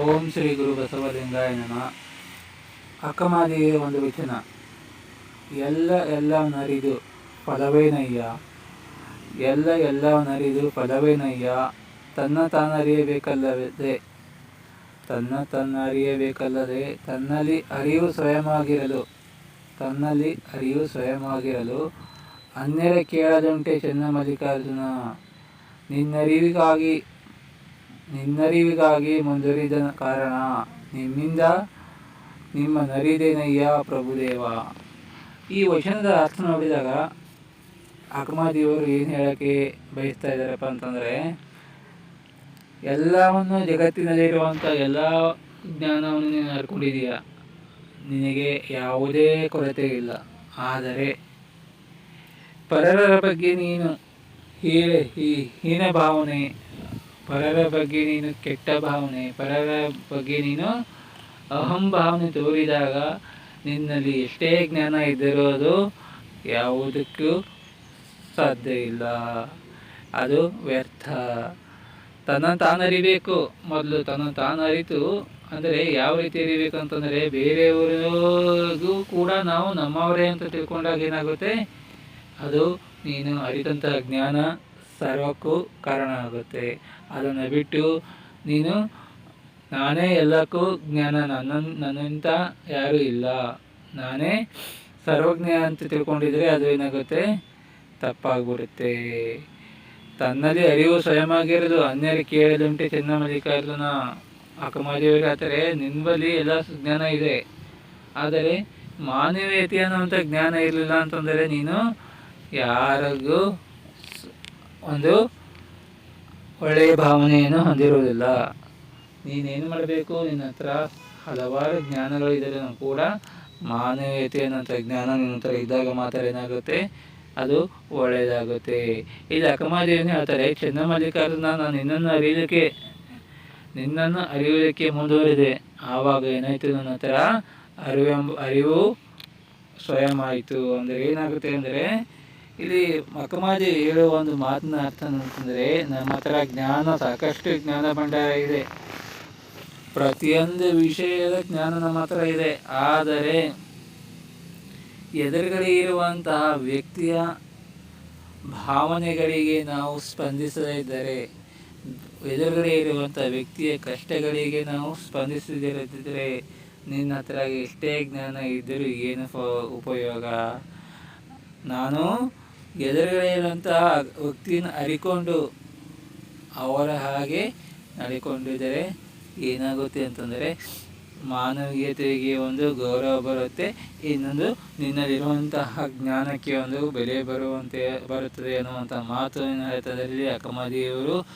ಓಂ ಶ್ರೀ ಗುರು ಬಸವಲಿಂಗಾಯನ ಅಕ್ಕಮಾದಿಗೆ ಒಂದು ವಚನ ಎಲ್ಲ ಎಲ್ಲ ನರಿದು ಫಲವೇನಯ್ಯ ಎಲ್ಲ ಎಲ್ಲ ನರಿದು ಫಲವೇನಯ್ಯ ತನ್ನ ತಾನರಿಯಬೇಕಲ್ಲದೆ ತನ್ನ ತನ್ನ ಅರಿಯಬೇಕಲ್ಲದೆ, ತನ್ನಲ್ಲಿ ಅರಿವು ಸ್ವಯಮಾಗಿರಲು, ತನ್ನಲ್ಲಿ ಅರಿವು ಸ್ವಯಮಾಗಿರಲು, ಅನ್ಯರ ಕೇಳದುಂಟೆ ಚೆನ್ನ ಮಲ್ಲಿಕಾರ್ಜುನ, ನಿನ್ನರಿವಿಗಾಗಿ ನಿನ್ನರಿವಿಗಾಗಿ ಮುಂದುವರಿದ ಕಾರಣ ನಿಮ್ಮಿಂದ ನಿಮ್ಮ ನರಿದೇನಯ್ಯ ಪ್ರಭುದೇವ. ಈ ವಚನದ ಅರ್ಥ ನೋಡಿದಾಗ ಅಕಮಾದಿಯವರು ಏನು ಹೇಳೋಕ್ಕೆ ಬಯಸ್ತಾ ಇದ್ದಾರಪ್ಪ ಅಂತಂದರೆ, ಎಲ್ಲವನ್ನು ಜಗತ್ತಿನಲ್ಲಿರುವಂಥ ಎಲ್ಲ ಜ್ಞಾನವನ್ನು ನೀನು ಹರ್ಕೊಂಡಿದೀಯ ನಿನಗೆ ಯಾವುದೇ ಕೊರತೆ ಇಲ್ಲ. ಆದರೆ ಪರರ ಬಗ್ಗೆ ನೀನು ಹೀನ ಹೀನ ಭಾವನೆ ಪರರ ಬಗ್ಗೆ ನೀನು ಕೆಟ್ಟ ಭಾವನೆ ಪರರ ಬಗ್ಗೆ ನೀನು ಅಹಂ ಭಾವನೆ ತೋರಿದಾಗ ನಿನ್ನಲ್ಲಿ ಎಷ್ಟೇ ಜ್ಞಾನ ಇದ್ದರೂ ಅದು ಯಾವುದಕ್ಕೂ ಸಾಧ್ಯ ಇಲ್ಲ. ಅದು ವ್ಯರ್ಥ. ತನ್ನ ತಾನರಿಬೇಕು ಮೊದಲು ತನ್ನ ತಾನು ಅರಿತು, ಅಂದರೆ ಯಾವ ರೀತಿ ಅರಿಬೇಕು ಅಂತಂದರೆ ಬೇರೆಯವರಿಗೂ ಕೂಡ ನಾವು ನಮ್ಮವರೇ ಅಂತ ತಿಳ್ಕೊಂಡಾಗ ಏನಾಗುತ್ತೆ? ಅದು ನೀನು ಅರಿತಂತಹ ಜ್ಞಾನ ಸರ್ವಕ್ಕೂ ಕಾರಣ ಆಗುತ್ತೆ ಅದನ್ನು ಬಿಟ್ಟು ನೀನು ನಾನೇ ಎಲ್ಲಕ್ಕೂ ಜ್ಞಾನ. ನನ್ನ ನನ್ನಿಂತ ಯಾರೂ ಇಲ್ಲ. ನಾನೇ ಸರ್ವಜ್ಞ ಅಂತ ತಿಳ್ಕೊಂಡಿದ್ರೆ ಅದು ಏನಾಗುತ್ತೆ? ತಪ್ಪಾಗ್ಬಿಡುತ್ತೆ. ತನ್ನಲ್ಲಿ ಅರಿವು ಸ್ವಯಮಾಗಿರೋದು ಅನ್ಯರು ಕೇಳದುಂಟೆ ಚೆನ್ನ ಮಲ್ಲಿಕಾರ್ಜುನ ಅಕ್ಕಮಾದೇವಿಗೆ ನಿನ್ನ ಬಳಿ ಎಲ್ಲ ಜ್ಞಾನ ಇದೆ. ಆದರೆ ಮಾನವೀಯತೆ ಅನ್ನುವಂಥ ಜ್ಞಾನ ಇರಲಿಲ್ಲ ಅಂತಂದರೆ ನೀನು ಯಾರಿಗೂ ಒಂದು ಒಳ್ಳೆಯ ಭಾವನೆಯನ್ನು ಹೊಂದಿರುವುದಿಲ್ಲ. ನೀನೇನು ಮಾಡಬೇಕು? ನಿನ್ನ ಹತ್ರ ಹಲವಾರು ಜ್ಞಾನಗಳಿದ್ದರೂ ಕೂಡ ಮಾನವೀಯತೆ ಅನ್ನೋಂಥ ಜ್ಞಾನ ನಿನ್ನ ಹತ್ರ ಇದ್ದಾಗ ಮಾತ್ರ ಏನಾಗುತ್ತೆ? ಅದು ಒಳ್ಳೆಯದಾಗುತ್ತೆ. ಇಲ್ಲಿ ಅಕ್ಕಮಾದೇವಿನ ಹೇಳ್ತಾರೆ ಚಂದ್ರಮಲ್ಲಿಕಾರ್ಜುನ ನಾನು ನಿನ್ನನ್ನು ಅರಿಯಲಿಕ್ಕೆ ನಿನ್ನನ್ನು ಅರಿಯಲಿಕ್ಕೆ ಮುಂದುವರಿದೆ. ಆವಾಗ ಏನಾಯಿತು? ನನ್ನ ಹತ್ರ ಅರಿವೆಂಬ, ಅರಿವು ಸ್ವಯಂ ಆಯಿತು. ಅಂದರೆ ಏನಾಗುತ್ತೆ? ಅಂದರೆ ಇಲ್ಲಿ ಮಕ್ಕಮಾಜಿ ಹೇಳುವ ಒಂದು ಮಾತಿನ ಅರ್ಥ ಅಂತಂದರೆ ನಮ್ಮ ಹತ್ರ ಜ್ಞಾನ ಸಾಕಷ್ಟು ಜ್ಞಾನ ಭಂಡಾರ ಇದೆ. ಪ್ರತಿಯೊಂದು ವಿಷಯದ ಜ್ಞಾನ ನಮ್ಮ ಹತ್ರ ಇದೆ. ಆದರೆ ಎದುರುಗಡೆ ಇರುವಂತಹ ವ್ಯಕ್ತಿಯ ಭಾವನೆಗಳಿಗೆ ನಾವು ಸ್ಪಂದಿಸದೇ ಇದ್ದರೆ, ಎದುರುಗಡೆ ಇರುವಂಥ ವ್ಯಕ್ತಿಯ ಕಷ್ಟಗಳಿಗೆ ನಾವು ಸ್ಪಂದಿಸದಿರದಿದ್ದರೆ ನಿನ್ನ ಹತ್ರ ಎಷ್ಟೇ ಜ್ಞಾನ ಇದ್ದರೂ ಏನು ಉಪಯೋಗ? ನಾನು ಎದುರುಗಡೆ ವ್ಯಕ್ತಿನ ಅರಿಕೊಂಡು ಅವರ ಹಾಗೆ ನಡೆಕೊಂಡಿದ್ದರೆ ಏನಾಗುತ್ತೆ ಅಂತಂದರೆ ಮಾನವೀಯತೆಗೆ ಒಂದು ಗೌರವ ಬರುತ್ತೆ, ಇನ್ನೊಂದು ನಿನ್ನಲ್ಲಿರುವಂತಹ ಜ್ಞಾನಕ್ಕೆ ಒಂದು ಬೆಲೆ ಬರುವಂತೆ, ಬರುತ್ತದೆ ಅನ್ನುವಂಥ ಮಾತು ಅರ್ಥದಲ್ಲಿ ಅಕ್ಕಮದಿಯವರು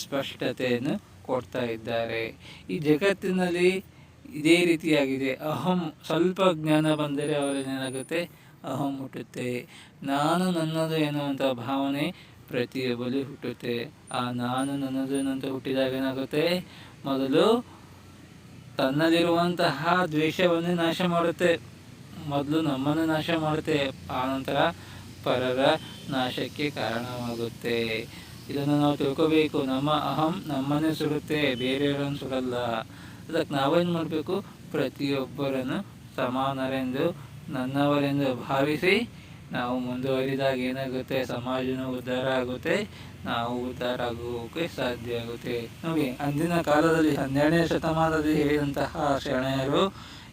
ಸ್ಪಷ್ಟತೆಯನ್ನು ಕೊಡ್ತಾ ಇದ್ದಾರೆ. ಈ ಜಗತ್ತಿನಲ್ಲಿ ಇದೇ ರೀತಿಯಾಗಿದೆ. ಅಹಂ ಸ್ವಲ್ಪ ಜ್ಞಾನ ಬಂದರೆ ಅವರೇನಾಗುತ್ತೆ? ಅಹಂ ಹುಟ್ಟುತ್ತೆ. ನಾನು ನನ್ನದು ಎನ್ನುವಂಥ ಭಾವನೆ ಪ್ರತಿಯೊಬ್ಬಲಿ ಹುಟ್ಟುತ್ತೆ. ಆ ನಾನು ನನ್ನದು ಎನ್ನುವಂಥ ಹುಟ್ಟಿದಾಗ ಏನಾಗುತ್ತೆ? ಮೊದಲು ತನ್ನಲ್ಲಿರುವಂತಹ ದ್ವೇಷವನ್ನು ನಾಶ ಮಾಡುತ್ತೆ. ಮೊದಲು ನಮ್ಮನ್ನು ನಾಶ ಮಾಡುತ್ತೆ. ಆನಂತರ ಪರರ ನಾಶಕ್ಕೆ ಕಾರಣವಾಗುತ್ತೆ. ಇದನ್ನು ನಾವು ತಿಳ್ಕೋಬೇಕು. ನಮ್ಮ ಅಹಂ ನಮ್ಮನ್ನೇ ಸುಡುತ್ತೆ. ಬೇರೆಯವರನ್ನು ಸುಡಲ್ಲ. ಅದಕ್ಕೆ ನಾವೇನು ಮಾಡಬೇಕು? ಪ್ರತಿಯೊಬ್ಬರನ್ನು ಸಮಾನರೆಂದು ನನ್ನವರೆಂದು ಭಾವಿಸಿ ನಾವು ಮುಂದುವರಿದಾಗ ಏನಾಗುತ್ತೆ? ಸಮಾಜನೂ ಉದ್ಧಾರ ಆಗುತ್ತೆ ನಾವು ಉದ್ಧಾರ ಆಗೋಕೆ ಸಾಧ್ಯ ಆಗುತ್ತೆ ನೋಡಿ, ಅಂದಿನ ಕಾಲದಲ್ಲಿ ಹನ್ನೆರಡನೇ ಶತಮಾನದಲ್ಲಿ ಹೇಳಿದಂತಹ ಶರಣೆಯರು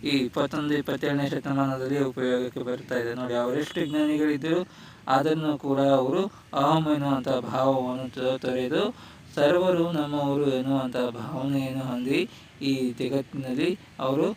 ಈ ಇಪ್ಪತ್ತೊಂದು ಇಪ್ಪತ್ತೆರಡನೇ ಶತಮಾನದಲ್ಲಿ ಉಪಯೋಗಕ್ಕೆ ಬರ್ತಾ ಇದೆ. ನೋಡಿ, ಅವರೆಷ್ಟು ಜ್ಞಾನಿಗಳಿದ್ದರು, ಅದನ್ನು ಕೂಡ ಅವರು ಅಹಂ ಎನ್ನುವಂಥ ಭಾವವನ್ನು ತೊರೆದು ಸರ್ವರು ನಮ್ಮವರು ಎನ್ನುವಂಥ ಭಾವನೆಯನ್ನು ಹೊಂದಿ ಈ ಜಗತ್ತಿನಲ್ಲಿ ಅವರು